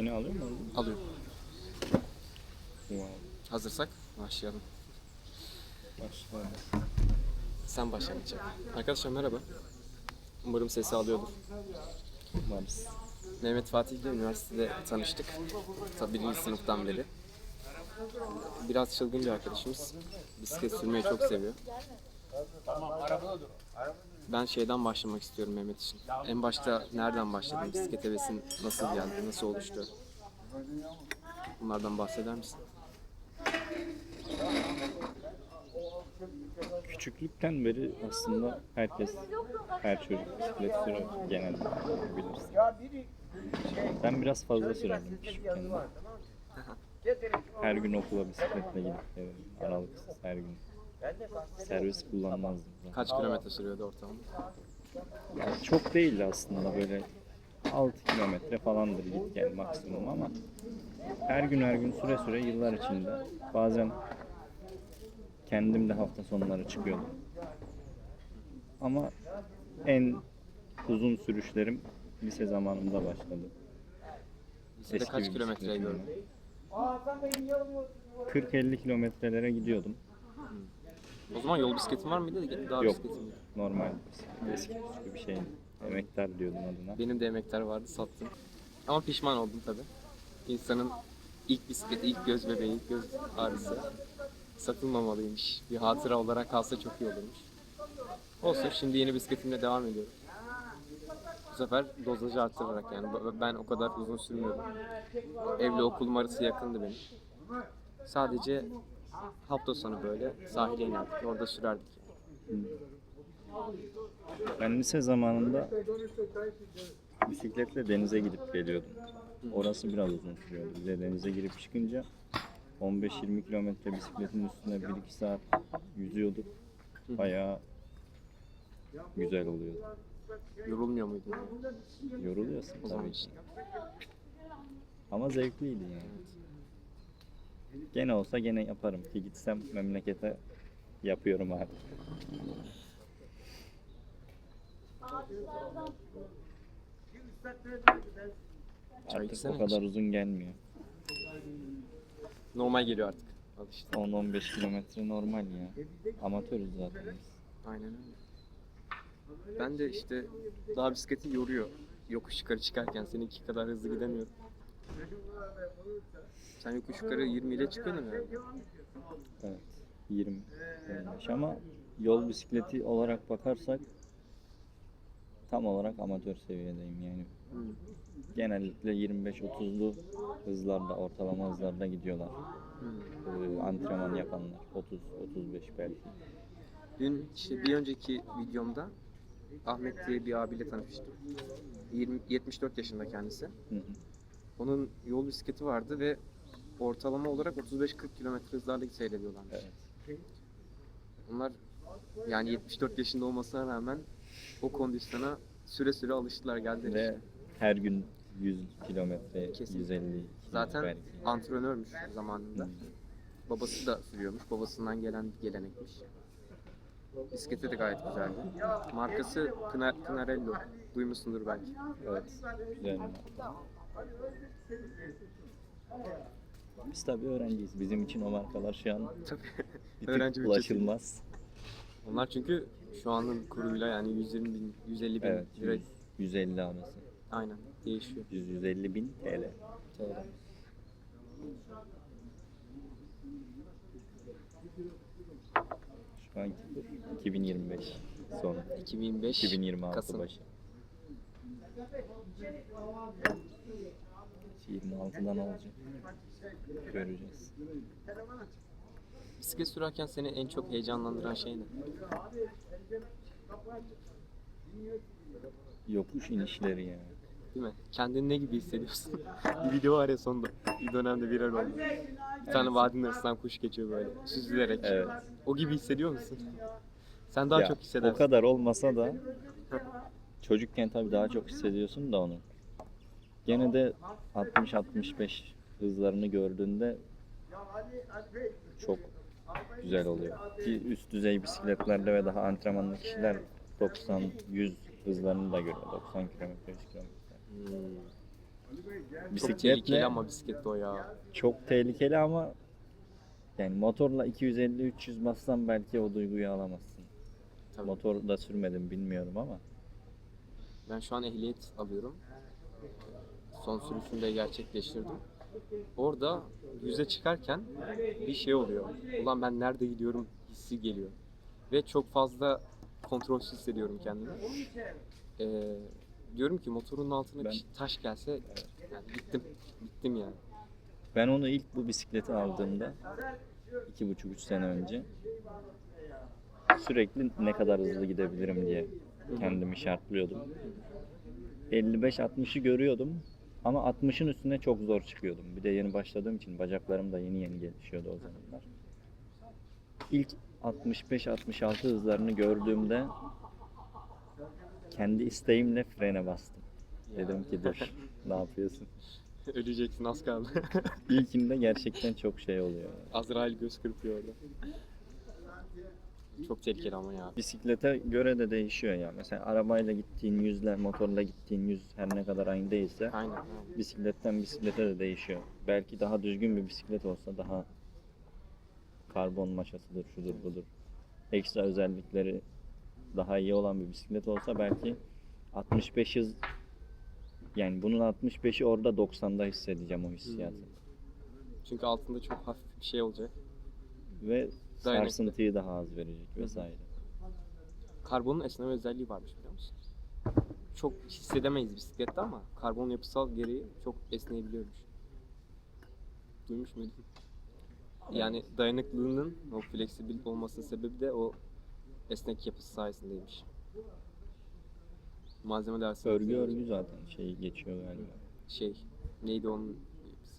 Seni alıyor mu? Alıyorum. Wow. Hazırsak başlayalım. Başla. Sen başlamayacak. Arkadaşlar merhaba. Umarım sesi alıyordur. Varız. Mehmet Fatih ile üniversitede tanıştık. Tabii birinci sınıftan beri. Biraz çılgın bir arkadaşımız. Bisiklet sürmeyi çok seviyor. Ben şeyden başlamak istiyorum Mehmet için. En başta nereden başladın? Bisiklet hevesin nasıl geldi? Nasıl oluştu? Bunlardan bahseder misin? Küçüklükten beri aslında herkes, her çocuk bisiklet sürüyor genelde bilirsin. Ben biraz fazla sürerdim küçükken. Her gün okula bisikletle gidip. Aralıksız her gün. Servis kullanmazdım. zaten. Kaç kilometre sürüyordu ortalama? Yani çok değildi aslında böyle 6 kilometre falandır git gel maksimum ama her gün her gün süre süre yıllar içinde bazen kendim de hafta sonları çıkıyordum. Ama en uzun sürüşlerim lise zamanımda başladı. Lisede Eski kaç bisikletimle. gördün? 40-50 kilometrelere gidiyordum. O zaman yol bisikletin var mıydı? Daha Yok. bisikletin miydi? Normal bisiklet, eski bir şeydi. Emektar diyordum adına. Benim de emekler vardı sattım. Ama pişman oldum tabi. İnsanın ilk bisikleti, ilk göz bebeği, ilk göz ağrısı satılmamalıymış. Bir hatıra olarak kalsa çok iyi olurmuş. Olsun şimdi yeni bisikletimle devam ediyorum. Bu sefer dozajı arttırarak yani ben o kadar uzun sürmüyordum. Evle okulum arası yakındı benim. Sadece hafta sonu böyle sahile inerdik orada sürerdik. Ben lise zamanında bisikletle denize gidip geliyordum. Orası biraz uzun sürüyordu. Bir de denize girip çıkınca 15-20 kilometre bisikletin üstüne 1-2 saat yüzüyorduk. Bayağı güzel oluyordu. Yorulmuyor muydun? Yoruluyorsun tabii ki. Ama zevkliydi yani. Gene olsa gene yaparım ki gitsem memlekete yapıyorum abi. Artık o kadar uzun gelmiyor. Normal geliyor artık. Al işte. 10-15 kilometre normal ya. Amatörüz zaten biz. Aynen öyle. Ben de işte daha bisikleti yoruyor. Yokuş yukarı çıkarken seninki kadar hızlı gidemiyorum. Sen yokuş yukarı 20 ile çıkıyordun herhalde. Evet. 20 25 ama yol bisikleti olarak bakarsak tam olarak amatör seviyedeyim yani. Hmm. Genellikle 25-30'lu hızlarda, ortalama hızlarda gidiyorlar. Hmm. Ee, antrenman yapanlar 30-35 belki. Dün işte bir önceki videomda Ahmet diye bir abiyle tanışmıştım. 20, 74 yaşında kendisi. Hı hı. Onun yol bisikleti vardı ve ortalama olarak 35-40 kilometre hızlarla seyrediyorlarmış. Evet. Onlar yani 74 yaşında olmasına rağmen o kondisyona süre süre alıştılar geldiler Ve işte. her gün 100 kilometre, Kesinlikle. 150 200 Zaten belki. antrenörmüş zamanında. Hı. Babası da sürüyormuş. Babasından gelen bir gelenekmiş. Bisikleti de gayet güzeldi. Markası Pınar, Pinarello. Duymuşsundur belki. Evet. Marka. Biz tabii öğrenciyiz. Bizim için o markalar şu an Tabii. bir tık Öğrenci bütçesi. ulaşılmaz. Onlar çünkü şu anın kuruyla yani 120 bin, 150 bin Evet. lira 100, 150 arası. aynen değişiyor. 100-150 bin TL. TL. Şu anki kur 2025 sonu. 2025 2026 Kasım. başı. 26'da ne olacak? Göreceğiz. Bisiklet sürerken seni en çok heyecanlandıran şey ne? Yokuş inişleri yani. Değil mi? Kendini ne gibi hissediyorsun? bir video var ya sonunda. Bir dönemde viral oldu. Bir tane vadinin arasından kuş geçiyor böyle. Süzülerek. Evet. O gibi hissediyor musun? Sen daha Ya, çok hissedersin. O kadar olmasa da çocukken tabii daha çok hissediyorsun da onu. Gene de 60-65 hızlarını gördüğünde çok güzel oluyor. Ki üst düzey bisikletlerde ve daha antrenmanlı kişiler 90-100 hızlarını da görüyor. 90 km 100 km. Hmm. Çok Bisikletle tehlikeli ama bisiklet o ya. çok tehlikeli ama yani motorla 250-300 bassan belki o duyguyu alamazsın. Tabii. Motor da sürmedim bilmiyorum ama. Ben şu an ehliyet alıyorum. Son sürüşümü de gerçekleştirdim. Orada yüze çıkarken bir şey oluyor. Ulan ben nerede gidiyorum hissi geliyor. Ve çok fazla kontrolsüz hissediyorum kendimi. Ee, diyorum ki motorun altına Ben- bir taş gelse yani gittim. Gittim yani. Ben onu ilk bu bisikleti aldığımda iki buçuk üç sene önce sürekli ne kadar hızlı gidebilirim diye kendimi şartlıyordum. 55-60'ı görüyordum ama 60'ın üstüne çok zor çıkıyordum. Bir de yeni başladığım için bacaklarım da yeni yeni gelişiyordu o zamanlar. İlk 65-66 hızlarını gördüğümde kendi isteğimle frene bastım. Dedim ki dur ne yapıyorsun? Öleceksin az kaldı. İlkinde gerçekten çok şey oluyor. Azrail göz kırpıyor orada. Çok tehlikeli ama ya. Bisiklete göre de değişiyor ya. Mesela arabayla gittiğin yüzler, motorla gittiğin yüz her ne kadar aynı değilse Aynen. bisikletten bisiklete de değişiyor. Belki daha düzgün bir bisiklet olsa daha karbon maşasıdır, şudur budur. Ekstra özellikleri daha iyi olan bir bisiklet olsa belki 65 hız yani bunun 65'i orada 90'da hissedeceğim o hissiyatı. Çünkü altında çok hafif bir şey olacak. Ve Dayanıklı. sarsıntıyı daha az verecek vesaire. Karbonun esneme özelliği varmış biliyor musun? Çok hissedemeyiz bisiklette ama karbon yapısal gereği çok esneyebiliyormuş. Duymuş muydun? Yani dayanıklılığının o fleksibil olmasının sebebi de o esnek yapısı sayesindeymiş. Malzeme dersi. Örgü örgü zaten şey geçiyor galiba. Şey, neydi onun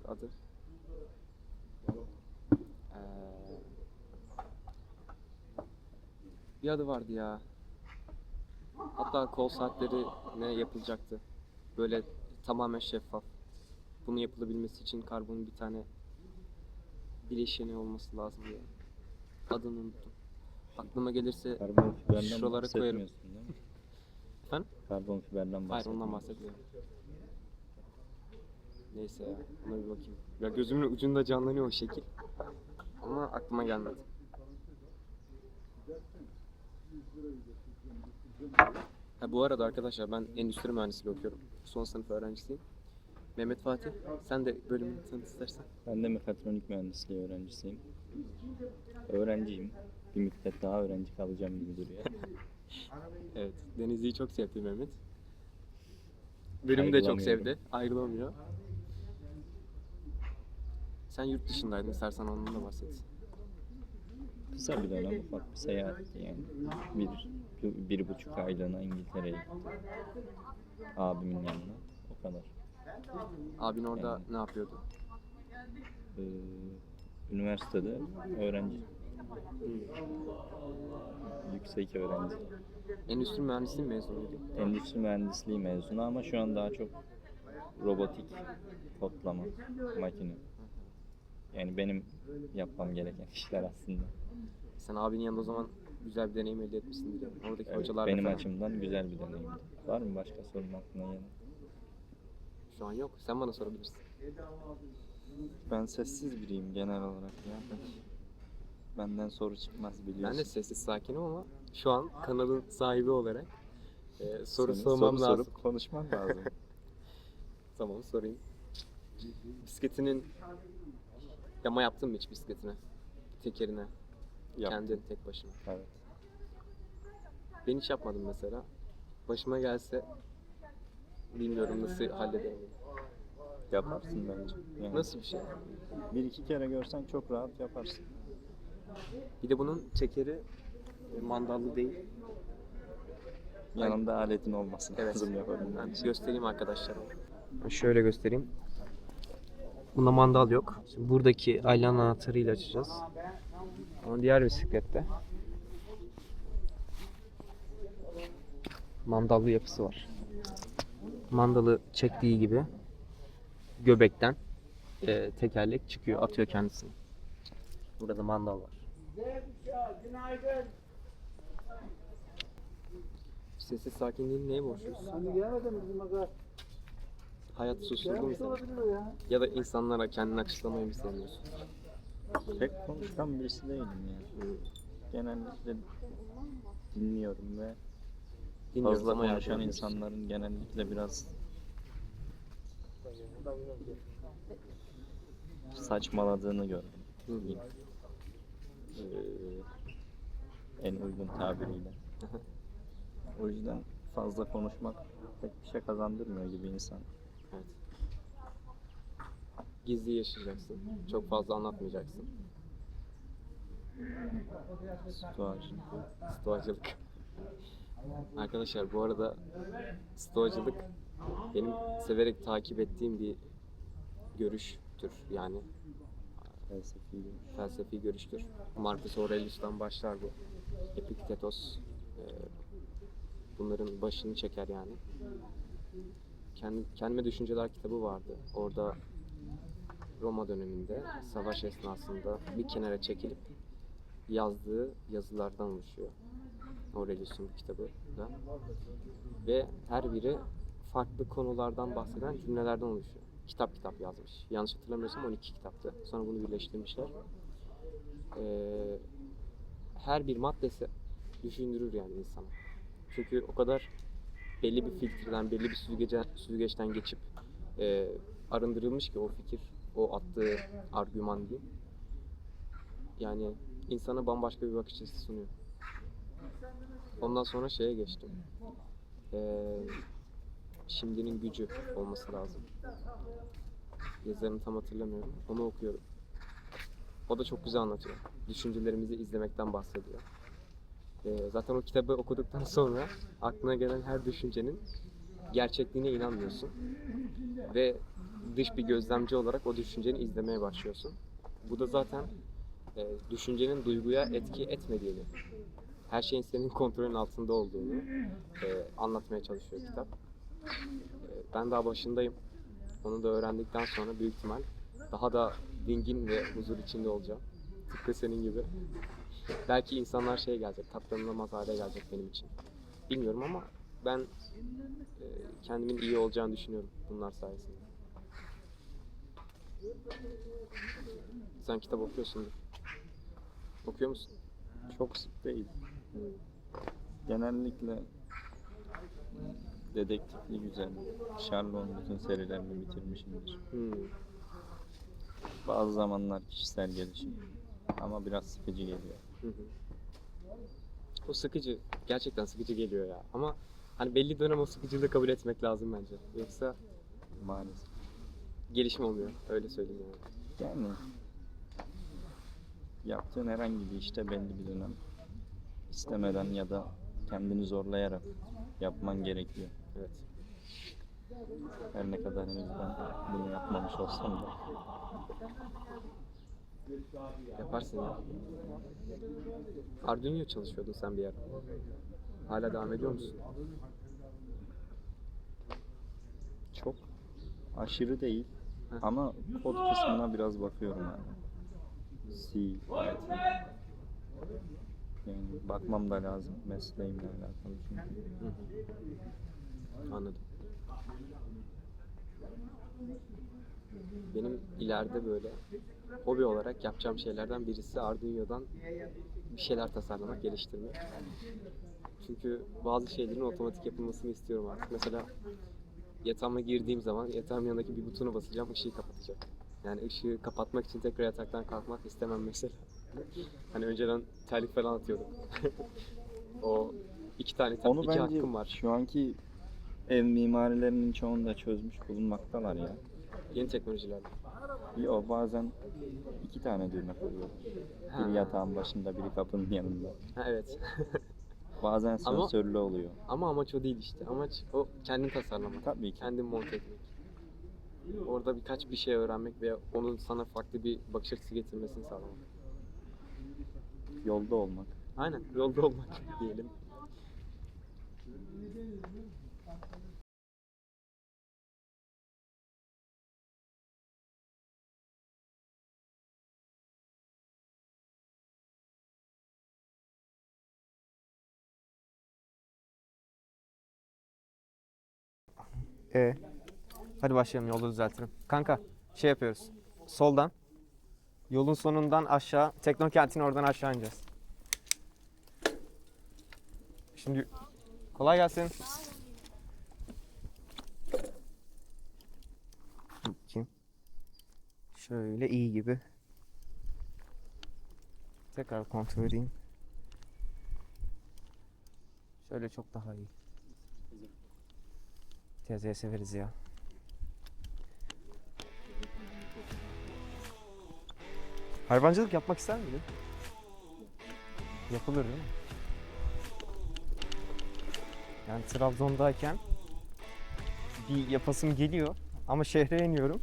adı? Ee, bir adı vardı ya. Hatta kol saatleri ne yapılacaktı? Böyle tamamen şeffaf. Bunun yapılabilmesi için karbonun bir tane bileşeni olması lazım diye. Adını unuttum. Aklıma gelirse Karbon fiberden Şuralara koyarım. bahsetmiyorsun değil mi? Efendim? Karbon fiberden Hayır bahsetmiyorsun. ondan bahsetmiyorum. Neyse ya, buna bir bakayım. Ya gözümün ucunda canlanıyor o şekil. Ama aklıma gelmedi. Ha, bu arada arkadaşlar ben endüstri mühendisliği okuyorum. Son sınıf öğrencisiyim. Mehmet Fatih, sen de bölümünü tanıt istersen. Ben de mekatronik mühendisliği öğrencisiyim. Öğrenciyim. Bir müddet daha öğrenci kalacağım gibi duruyor. Evet, Denizli'yi çok sevdi Mehmet. Bölümü de çok sevdi. Ayrılamıyor. Sen yurt dışındaydın, istersen ondan da bahset. Kısa bir dönem ufak bir seyahatti yani. Bir, bir, bir buçuk aylığına İngiltere'ye gittim. Abimin yanına. O kadar. Abin orada Yani. ne yapıyordu? Ee, üniversitede öğrenci. Yüksek öğrenci. Endüstri mühendisliği mezunuydu. Endüstri mühendisliği mezunu ama şu an daha çok robotik kodlama, makine. Yani benim yapmam gereken işler aslında. Sen abinin yanında o zaman güzel bir deneyim elde etmişsindir. Yani. Oradaki Evet, hocalar benim falan. açımdan güzel bir deneyimdi. Var mı başka sorun aklına gelen? Şu an yok. Sen bana sorabilirsin. Ben sessiz biriyim genel olarak ya. Benden soru çıkmaz biliyorsun. Ben de sessiz sakinim ama şu an kanalın sahibi olarak e, soru Senin sormam soru lazım. sorup konuşman lazım. Tamam sorayım. Bisikletinin yama yaptın mı hiç bisikletine? Tekerine. Yaptım. Kendin tek başına. Evet. Ben hiç yapmadım mesela. Başıma gelse bilmiyorum nasıl hallederim. Yaparsın bence. Yani Nasıl bir şey? Bir iki kere görsen çok rahat yaparsın. Bir de bunun tekeri e, mandallı değil. Yanında aletin olması Evet. lazım yapabilmen Ben için. göstereyim arkadaşlar. Şöyle göstereyim. Bunda mandal yok. Şimdi buradaki aylan anahtarıyla açacağız. Ama diğer bisiklette mandallı yapısı var. Mandalı çektiği gibi göbekten e, tekerlek çıkıyor, atıyor kendisini. Burada mandal var. Sessiz sakinliğin neye borçluyuz? Hani? Hayat susturdu mu seni? Ya da insanlara kendini açıklamayı mı sevmiyorsun? Pek konuşkan birisi değilim ya. Hmm. Genellikle dinliyorum ve Dinliyoruz fazla ama konuşan yardım ediyoruz. insanların genellikle biraz saçmaladığını gördüm. Hı. Ee, en uygun tabiriyle. o yüzden fazla konuşmak pek bir şey kazandırmıyor gibi insan. Evet. Gizli yaşayacaksın. Çok fazla anlatmayacaksın. Stoacı. Stoacılık. Arkadaşlar bu arada stoacılık benim severek takip ettiğim bir görüştür yani Felsefi görüş. felsefi görüştür. Marcus Aurelius'tan başlar bu. Epiktetos e, bunların başını çeker yani. Kendi, Kendime Düşünceler kitabı vardı. Orada Roma döneminde savaş esnasında bir kenara çekilip yazdığı yazılardan oluşuyor. Aurelius'un kitabı da. Ve her biri farklı konulardan bahseden cümlelerden oluşuyor. Kitap kitap yazmış. Yanlış hatırlamıyorsam 12 kitaptı. Sonra bunu birleştirmişler. Ee, her bir maddesi düşündürür yani insana. Çünkü o kadar belli bir filtreden, belli bir süzgeçten geçip e, arındırılmış ki o fikir, o attığı argüman diyeyim. Yani insana bambaşka bir bakış açısı sunuyor. Ondan sonra şeye geçtim. Ee, şimdinin gücü olması lazım. Yazarını tam hatırlamıyorum. Onu okuyorum. O da çok güzel anlatıyor. Düşüncelerimizi izlemekten bahsediyor. Ee, zaten o kitabı okuduktan sonra aklına gelen her düşüncenin gerçekliğine inanmıyorsun. Ve dış bir gözlemci olarak o düşünceni izlemeye başlıyorsun. Bu da zaten e, düşüncenin duyguya etki etmediğini, her şeyin senin kontrolün altında olduğunu e, anlatmaya çalışıyor kitap. E, ben daha başındayım. Onu da öğrendikten sonra büyük ihtimal daha da dingin ve huzur içinde olacağım. Tıpkı senin gibi. Belki insanlar şey gelecek, katlanılamaz hale gelecek benim için. Bilmiyorum ama ben e, kendimin iyi olacağını düşünüyorum bunlar sayesinde. Sen kitap okuyorsundur. Okuyor musun? Çok sık değil. Genellikle dedektifli güzel. Sherlock'un bütün serilerini bitirmişimdir. Hmm. Bazı zamanlar kişisel gelişim. Ama biraz sıkıcı geliyor. Hı hı. O sıkıcı. Gerçekten sıkıcı geliyor ya. Ama hani belli dönem o sıkıcılığı kabul etmek lazım bence. Yoksa Maalesef. Gelişim olmuyor. Öyle söyleyeyim yani. Yani yaptığın herhangi bir işte belli bir dönem istemeden ya da kendini zorlayarak yapman gerekiyor. Evet. Her ne kadar henüz ben bunu yapmamış olsam da. Yaparsın ya. Arduino çalışıyordun sen bir ara. Hala devam ediyor musun? Çok aşırı değil. Ama kod kısmına biraz bakıyorum yani. C, Python. Yani bakmam da lazım mesleğimle alakalı çünkü. Hı hı. Anladım. Benim ileride böyle hobi olarak yapacağım şeylerden birisi Arduino'dan bir şeyler tasarlamak, geliştirmek. Çünkü bazı şeylerin otomatik yapılmasını istiyorum artık. Mesela yatağıma girdiğim zaman yatağın yanındaki bir butona basacağım, ışığı kapatacak. Yani ışığı kapatmak için tekrar yataktan kalkmak istemem mesela. Hani önceden terlik falan atıyordum. o iki tane Onu iki bence hakkım var. şu anki ev mimarilerinin çoğunda çözmüş bulunmaktalar ya. Yeni teknolojilerle. Yo bazen iki tane düğme koyuyor. Ha. Biri yatağın başında, biri kapının yanında. Ha, evet. Bazen Ama- sensörlü oluyor. Ama amaç o değil işte. Amaç o kendin tasarlamak. Tabii ki. Kendin monte etmek. Orada birkaç bir şey öğrenmek ve onun sana farklı bir bakış açısı getirmesini sağlamak. Yolda olmak. Aynen. Yolda olmak diyelim. E Hadi başlayalım yolu düzeltirim. Kanka şey yapıyoruz. Soldan. Yolun sonundan aşağı. Teknokent'in oradan aşağı ineceğiz. Şimdi kolay gelsin. Bakayım. Şöyle iyi gibi. Tekrar kontrol edeyim. Şöyle çok daha iyi. Teyzeye severiz ya. Hayvancılık yapmak ister miydin? Yapılır değil mi? Yani Trabzon'dayken bir yapasım geliyor ama şehre iniyorum.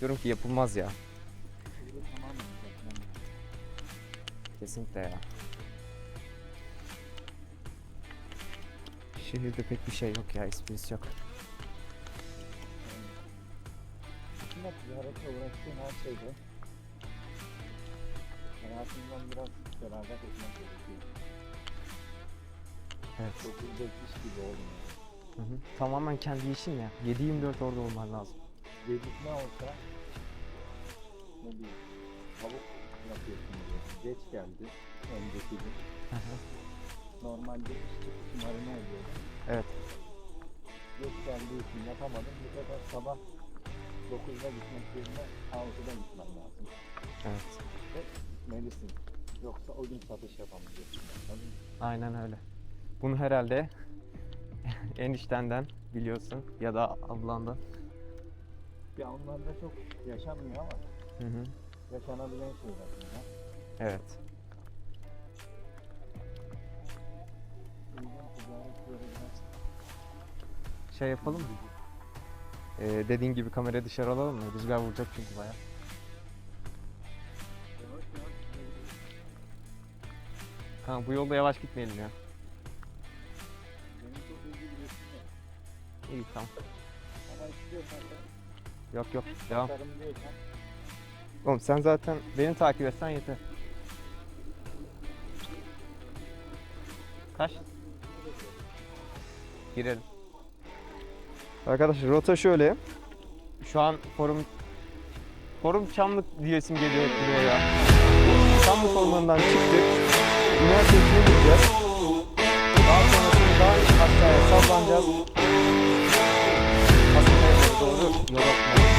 Diyorum ki yapılmaz ya. Kesinlikle ya. Şehirde pek bir şey yok ya, esprisi yok. Aslında ticaretle uğraştığın her şeyde hayatından biraz feragat etmek gerekiyor. Evet. Çok iş gibi olmuyor. Hı hı. Tamamen kendi işin ya. 7-24 orada olman lazım. Gecikme olsa ne bileyim tavuk yapıyorsun diyor. Geç geldi önceki gün. Normalde işçi kuşu marine ediyordum. evet. Geç geldiği için yapamadım. Bu sefer sabah 9'da gitmek yerine 6'da gitmem lazım. Evet. Ve gitmelisin. Yoksa o gün satış yapamayacaksın. Aynen öyle. Bunu herhalde eniştenden biliyorsun ya da ablandan. Ya onlarda çok yaşanmıyor ama Hı hı. yaşanabilen şeyler bunlar. Evet. Şey yapalım mı? Ee, dediğin gibi kamerayı dışarı alalım mı? Rüzgar vuracak çünkü baya. Kanka bu yolda yavaş gitmeyelim ya. İyi tamam. Yok yok devam. Oğlum sen zaten beni takip etsen yeter. Kaç? Girelim. Arkadaşlar rota şöyle. Şu an forum forum Çamlık diyesim geliyor buraya ya. Çamlık ormanından çıktık. Üniversitesine gideceğiz. Daha sonrasında aşağıya sallanacağız. Hastaneye doğru yol atmaya